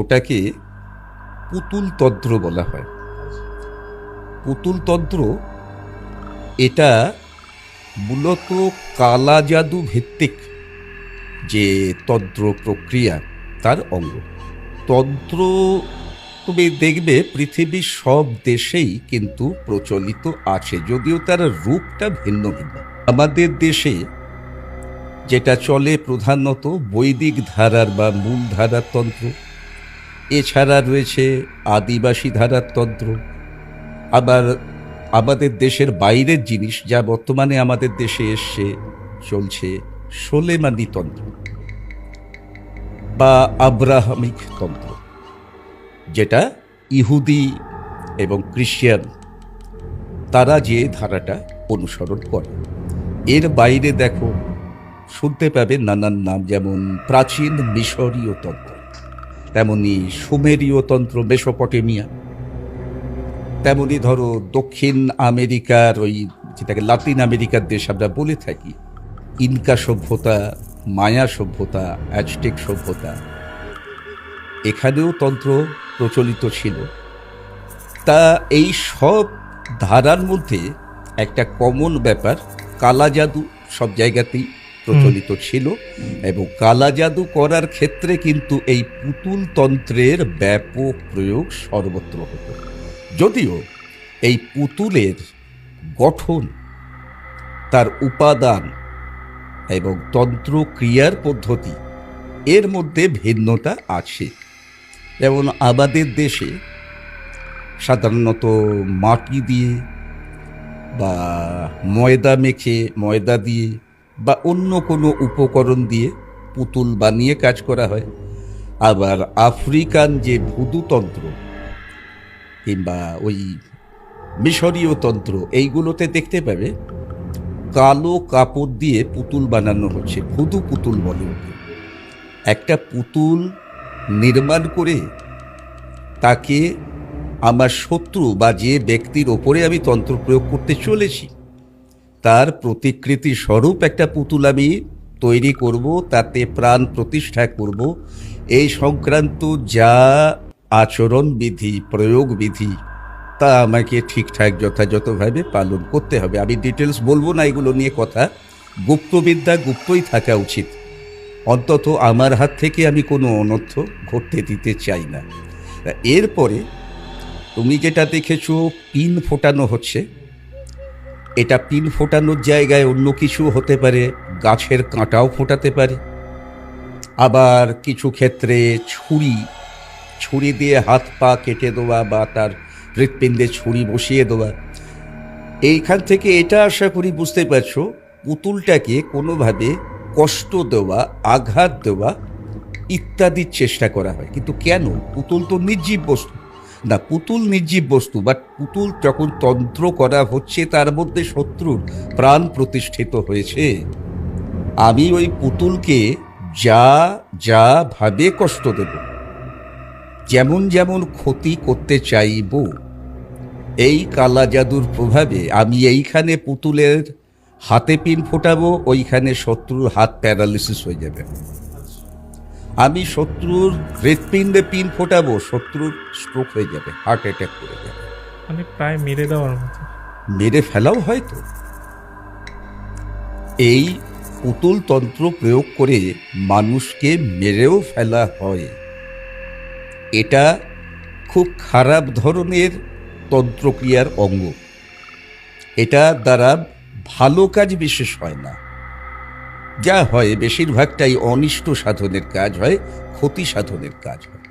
ওটাকে পুতুল তন্ত্র বলা হয়। পুতুল তন্ত্র এটা মূলত কালা জাদু ভিত্তিক যে তন্ত্র প্রক্রিয়া তার অঙ্গ। তন্ত্র তুমি দেখবে পৃথিবীর সব দেশেই কিন্তু প্রচলিত আছে, যদিও তার রূপটা ভিন্ন ভিন্ন। আমাদের দেশে যেটা চলে প্রধানত বৈদিক ধারার বা মূল ধারার তন্ত্র এছাড়া রয়েছে আদিবাসী ধারার তন্ত্র। আবার আমাদের দেশের বাইরের জিনিস যা বর্তমানে আমাদের দেশে এসছে, চলছে সোলেমানি তন্ত্র বা আব্রাহামিক তন্ত্র, যেটা ইহুদি এবং ক্রিশ্চিয়ান তারা যে ধারাটা অনুসরণ করে। এর বাইরে দেখো, শুনতে পাবে নানান নাম, যেমন প্রাচীন মিশরীয় তন্ত্র। তেমনি সুমেরীয় তন্ত্র মেসোপটেমিয়া, তেমনি ধরো দক্ষিণ আমেরিকার ওই যেটাকে লাতিন আমেরিকার দেশ আমরা বলে থাকি, ইনকা সভ্যতা, মায়া সভ্যতা, অ্যাজটেক সভ্যতা। এখানেও তন্ত্র প্রচলিত ছিল। তা এই সব ধারার মধ্যে একটা কমন ব্যাপার, কালা জাদু সব জায়গাতেই প্রচলিত ছিল এবং কালা জাদু করার ক্ষেত্রে কিন্তু এই পুতুল তন্ত্রের ব্যাপক প্রয়োগ সর্বত্র হতো। যদিও এই পুতুলের গঠন, তার উপাদান এবং তন্ত্র ক্রিয়ার পদ্ধতি এর মধ্যে ভিন্নতা আছে। যেমন আমাদের দেশে সাধারণত মাটি দিয়ে বা ময়দা মেখে, ময়দা দিয়ে বা অন্য কোনো উপকরণ দিয়ে পুতুল বানিয়ে কাজ করা হয়। আবার আফ্রিকান যে ভুদুতন্ত্র কিংবা ওই মিশরীয় তন্ত্র, এইগুলোতে দেখতে পাবে কালো কাপড় দিয়ে পুতুল বানানো হচ্ছে, ভুদু পুতুল বলে একটা পুতুল নির্মাণ করে তাকে আমার শত্রু বা যে ব্যক্তির ওপরে আমি তন্ত্র প্রয়োগ করতে চলেছি তার প্রতিকৃতি স্বরূপ একটা পুতুল আমি তৈরি করব, তাতে প্রাণ প্রতিষ্ঠা করব। এই সংক্রান্ত যা আচরণ বিধি, প্রয়োগ বিধি, তা আমাকে ঠিকঠাক যথাযথভাবে পালন করতে হবে। আমি ডিটেলস বলব না, এগুলো নিয়ে কথা। গুপ্তবিদ্যা গুপ্তই থাকা উচিত। অন্তত আমার হাত থেকে আমি কোনো অনর্থ ঘটতে দিতে চাই না। এরপরে, তুমি যেটা দেখেছ, পিন ফোটানো হচ্ছে। এটা পিন ফোটানোর জায়গায় অন্য কিছু হতে পারে, গাছের কাঁটাও ফোটাতে পারে। আবার কিছু ক্ষেত্রে ছুরি ছুরি দিয়ে হাত পা কেটে দেওয়া বা তার হৃৎপিণ্ডে ছুরি বসিয়ে দেওয়া। এইখান থেকে এটা আশা করি বুঝতে পারছ, পুতুলটাকে কোনোভাবে কষ্ট দেওয়া, আঘাত দেওয়া ইত্যাদির চেষ্টা করা হয়। কিন্তু কেন? পুতুল তো নির্জীব বস্তু। না, পুতুল নির্জীব বস্তু বাট পুতুল যখন তন্ত্র করা হচ্ছে, তার মধ্যে শত্রুর প্রাণ প্রতিষ্ঠিত হয়েছে। আমি ওই পুতুলকে যা যা ভাবে কষ্ট দেব, যেমন যেমন ক্ষতি করতে চাইব, এই কালা জাদুর প্রভাবে আমি এইখানে পুতুলের হাতে পিন ফোটাবো, ওইখানে শত্রুর হাত প্যারালিসিস হয়ে যাবে। আমি শত্রুর হৃৎপিণ্ডে পিন ফোটাবো শত্রুর স্ট্রোক হয়ে যাবে হার্ট অ্যাটাক করে যাবে। মানে প্রায় মেরে দেওয়ার মতো। মেরে ফেলাও হয়তো। এই পুতুল তন্ত্র প্রয়োগ করে মানুষকে মেরেও ফেলা হয়। এটা খুব খারাপ ধরনের তন্ত্রক্রিয়ার অঙ্গ। এটা দ্বারা ভালো কাজ বিশেষ হয় না। যা হয় বেশিরভাগটাই অনিষ্ট সাধনের কাজ হয় ক্ষতি সাধনের কাজ হয়।